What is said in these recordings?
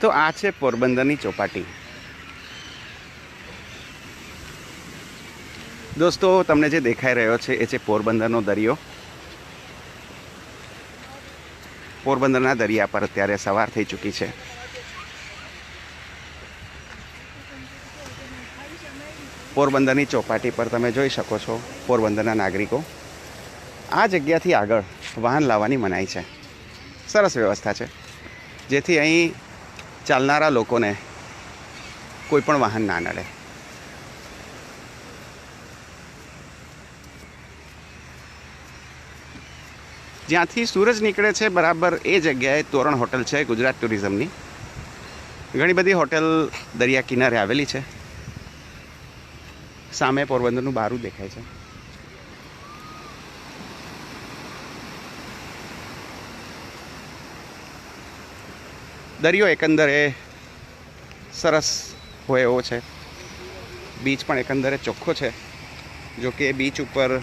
તો આ છે પોરબંદરની ચોપાટી. દોસ્તો, તમને જે દેખાઈ રહ્યો છે, એ છે પોરબંદરનો દરિયો. પોરબંદરના દરિયા પર અત્યારે સવાર થઈ ચૂકી છે. પોરબંદરની ચોપાટી પર તમે જોઈ શકો છો, પોરબંદરના નાગરિકો. આ જગ્યાથી આગળ વાહન લાવવાની મનાઈ છે. સરસ વ્યવસ્થા છે. જેથી અહીં ચાલનારા લોકોને કોઈ પણ વાહન ના નડે. જ્યાંથી સૂરજ નીકળે છે બરાબર એ જગ્યાએ તોરણ હોટલ છે ગુજરાત ટુરિઝમની. ઘણી બધી હોટેલ દરિયા કિનારે આવેલી છે. સામે પોરબંદરનું બારું દેખાય છે. દરિયો એકંદરે સરસ હોય એવો છે. બીચ પણ એકંદરે ચોખ્ખો છે. જો કે બીચ ઉપર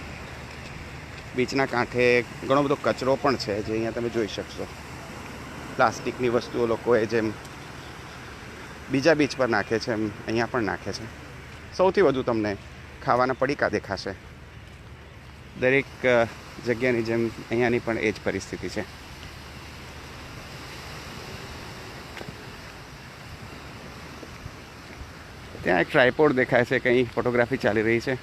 બીચના કાંઠે ઘણો બધો કચરો પણ છે જે અહીંયા તમે જોઈ શકશો. પ્લાસ્ટિકની વસ્તુઓ લોકોએ જેમ બીજા બીચ પર નાખે છે, એમ અહીંયા પણ નાખે છે. સૌથી વધુ તમને ખાવાના પડીકા દેખાશે. દરેક જગ્યાની જેમ અહીંયાની પણ એ જ પરિસ્થિતિ છે. ત્યાં એક ટ્રાયપોડ દેખાય છે કંઈ ફોટોગ્રાફી ચાલી રહી છે.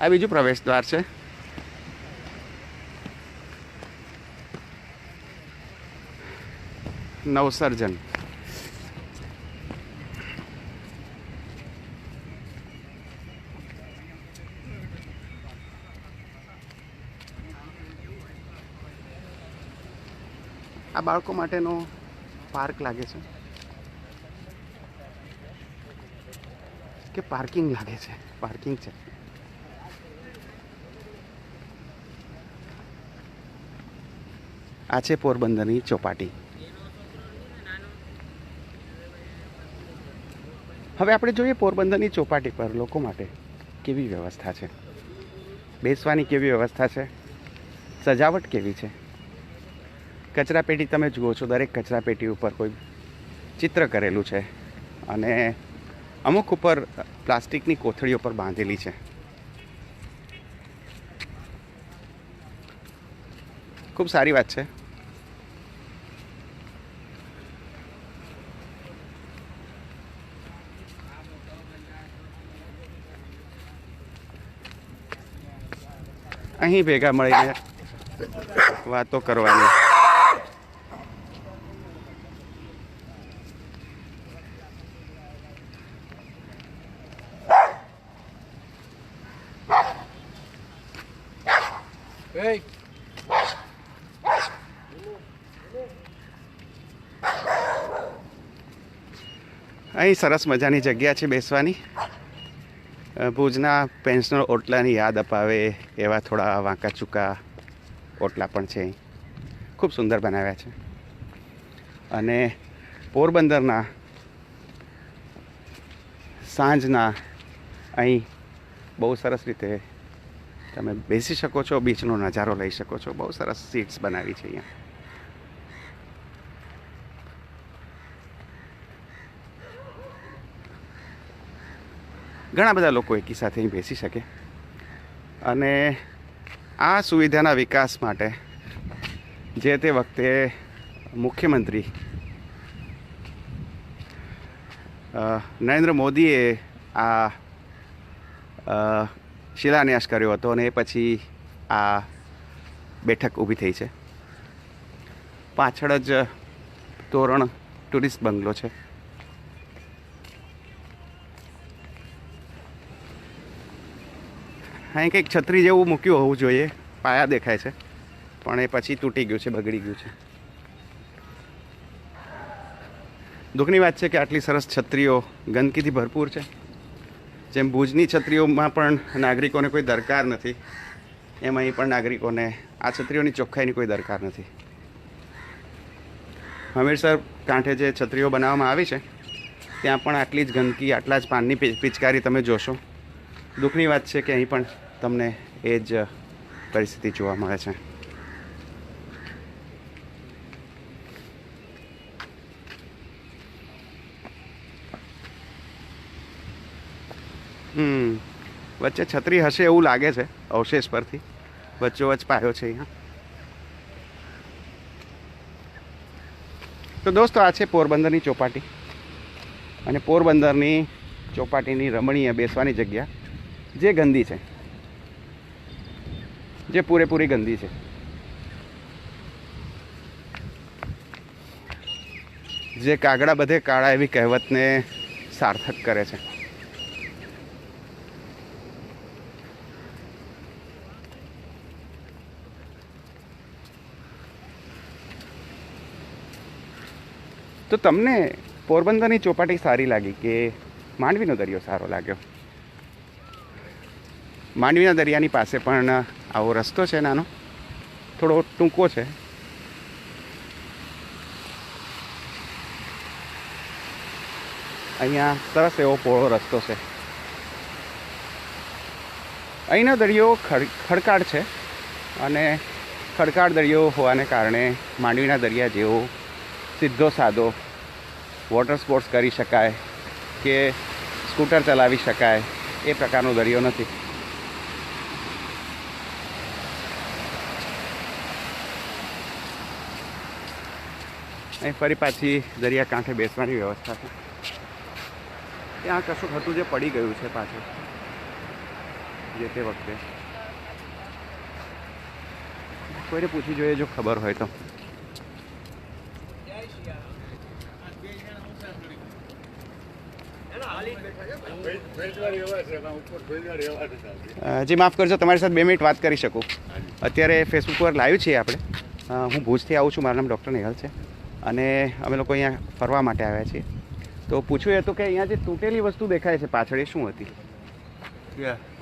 આ બીજું પ્રવેશ દ્વાર છે. નવસર્જન. આ બાળકો માટેનો પાર્ક લાગે છે? કે પાર્કિંગ લાગે છે? પાર્કિંગ છે. આ છે પોરબંદરની ચોપાટી. હવે આપણે જોઈએ પોરબંદરની ચોપાટી પર લોકો માટે કેવી વ્યવસ્થા છે? બેસવાની કેવી વ્યવસ્થા છે? સજાવટ કેવી છે? કચરાપેટી તમે જુઓ છો, દરેક કચરાપેટી ઉપર કોઈ ચિત્ર કરેલું છે અને અમુક ઉપર પ્લાસ્ટિકની કોથળીઓ પર બાંધેલી છે. ખૂબ સારી વાત છે. અહીં ભેગા મળીને વાતો કરવાની. અહીં સરસ મજાની જગ્યા છે બેસવાની. ભુજના પેન્શનર ઓટલાની યાદ અપાવે એવા થોડા વાંકા ચૂકા ઓટલા પણ છે અહીં. ખૂબ સુંદર બનાવ્યા છે. અને પોરબંદરના સાંજના અહીં બહુ સરસ રીતે તમે બેસી શકો છો, બીચનો નજારો લઈ શકો છો. બહુ સરસ સીટ્સ બનાવી છે અહીંયા. ઘણા બધા લોકો એકી સાથે અહીં બેસી શકે. અને આ સુવિધાના વિકાસ માટે જે તે વખતે મુખ્યમંત્રી નરેન્દ્ર મોદીએ આ શિલાન્યાસ કર્યો હતો અને એ પછી આ બેઠક ઊભી થઈ છે. પાછળ જ તોરણ ટુરિસ્ટ બંગલો છે. અહીં કંઈક છત્રી જેવું મૂક્યું હોવું જોઈએ. પાયા દેખાય છે. પણ એ પછી તૂટી ગયું છે, બગડી ગયું છે. દુઃખની વાત છે કે આટલી સરસ છત્રીઓ ગંદકીથી ભરપૂર છે. જેમ ભુજની છત્રીઓમાં પણ નાગરિકોને કોઈ દરકાર નથી, એમ અહીં પણ નાગરિકોને આ છત્રીઓની ચોખ્ખાઈની કોઈ દરકાર નથી. હમીરસર કાંઠે જે છત્રીઓ બનાવવામાં આવી છે, ત્યાં પણ આટલી જ ગંદકી, આટલા જ પાનની પિચકારી તમે જોશો. દુઃખની વાત છે કે અહીં પણ તમને એ જ પરિસ્થિતિ જોવા મળે છે. હમ, વચ્ચે છત્રી હશે એવું લાગે છે, અવશેષ પરથી. વચ્ચોવચ પાયો છે અહીંયા. તો દોસ્તો, આ છે પોરબંદરની ચોપાટી. અને પોરબંદરની ચોપાટીની રમણીય બેસવાની જગ્યા, જે ગંદી છે. જે પૂરેપૂરી ગંદી છે. જે કાગડા બધે કાળા એવી કહેવતને સાર્થક કરે છે. તો તમને પોરબંદરની ચોપાટી સારી લાગી કે માંડવીનો દરિયો સારો લાગ્યો? માંડવીના દરિયાની પાસે પણ આવો રસ્તો છે નાનો. થોડો ટૂંકો છે. અહીંયા સરસ એવો પહોળો રસ્તો છે. અહીંનો દરિયો ખડ, ખડકાળ છે અને ખડકાળ દરિયો હોવાને કારણે માંડવીના દરિયા જેવો સીધો સાદો વોટર સ્પોર્ટ્સ કરી શકાય કે સ્કૂટર ચલાવી શકાય એ પ્રકારનો દરિયો નથી. અહીં ફરી પાછી દરિયા કાંઠે બેસવાની વ્યવસ્થા છે. ત્યાં કશું હતું જે પડી ગયું છે પાછું જે તે વખતે. કોઈને પૂછી જોઈએ જો ખબર હોય તો. જી માફ કરજો તમારી સાથે બે મિનિટ વાત કરી શકું. અત્યારે ફેસબુક પર લાઈવ છીએ આપણે. હું ભુજથી આવું છું. મારું નામ ડૉક્ટર નેહલ છે. અને અમે લોકો અહીંયા ફરવા માટે આવ્યા છીએ. તો પૂછ્યું હતું કે અહીંયા જે તૂટેલી વસ્તુ દેખાય છે પાછળ એ શું હતી?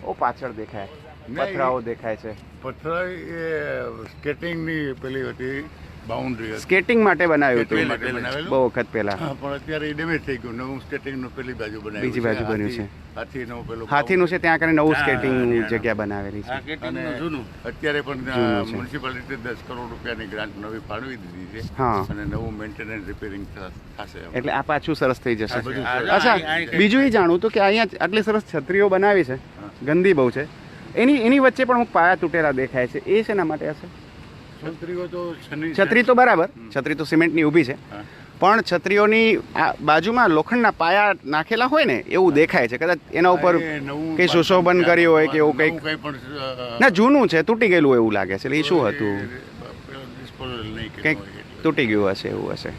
ઓ પાછળ દેખાય. પથરાઓ દેખાય છે. પથરા એ સ્કેટિંગની પેલી હતી. બાઉન્ડ્રી સ્કેટિંગ માટે બનાવ્યું હતું. બહુ વખત પહેલા. પણ અત્યારે એ ડેમેજ થઈ ગયું. નવું સ્કેટિંગનું પેલી બાજુ બનાવ્યું બીજી બાજુ બન્યું છે. હાથી- હાથીનું પેલું હાથીનું છે ત્યાં કરીને નવું સ્કેટિંગ. જગ્યા બનાવેલી છે. અને અત્યારે પણ મ્યુનિસિપાલિટી દસ કરોડ રૂપિયાની ગ્રાન્ટ નવી ફાળવી દીધી છે. હા. અને નવું મેન્ટેનન્સ રિપેરિંગ થશે એટલે આ પાછું સરસ થઈ જશે. અચ્છા બીજું એ જાણું તો કે અહીંયા આટલી સરસ છત્રીઓ બનાવી છે. ગંદી બહુ છે. એની એની વચ્ચે પણ હું પાયા તૂટેલા દેખાય છે. એ શેના માટે હશે? છત્રીઓ તો છત્રી તો બરાબર છત્રી તો સિમેન્ટની ઊભી છે. પણ છત્રીઓની આ બાજુમાં લોખંડના પાયા નાખેલા હોય ને એવું દેખાય છે. કદાચ એના ઉપર કઈ સુશોભન કર્યું હોય કે એવું કંઈક. ના જૂનું છે તૂટી ગયેલું એવું લાગે છે. એટલે એ શું હતું? કંઈક તૂટી ગયું હશે એવું હશે.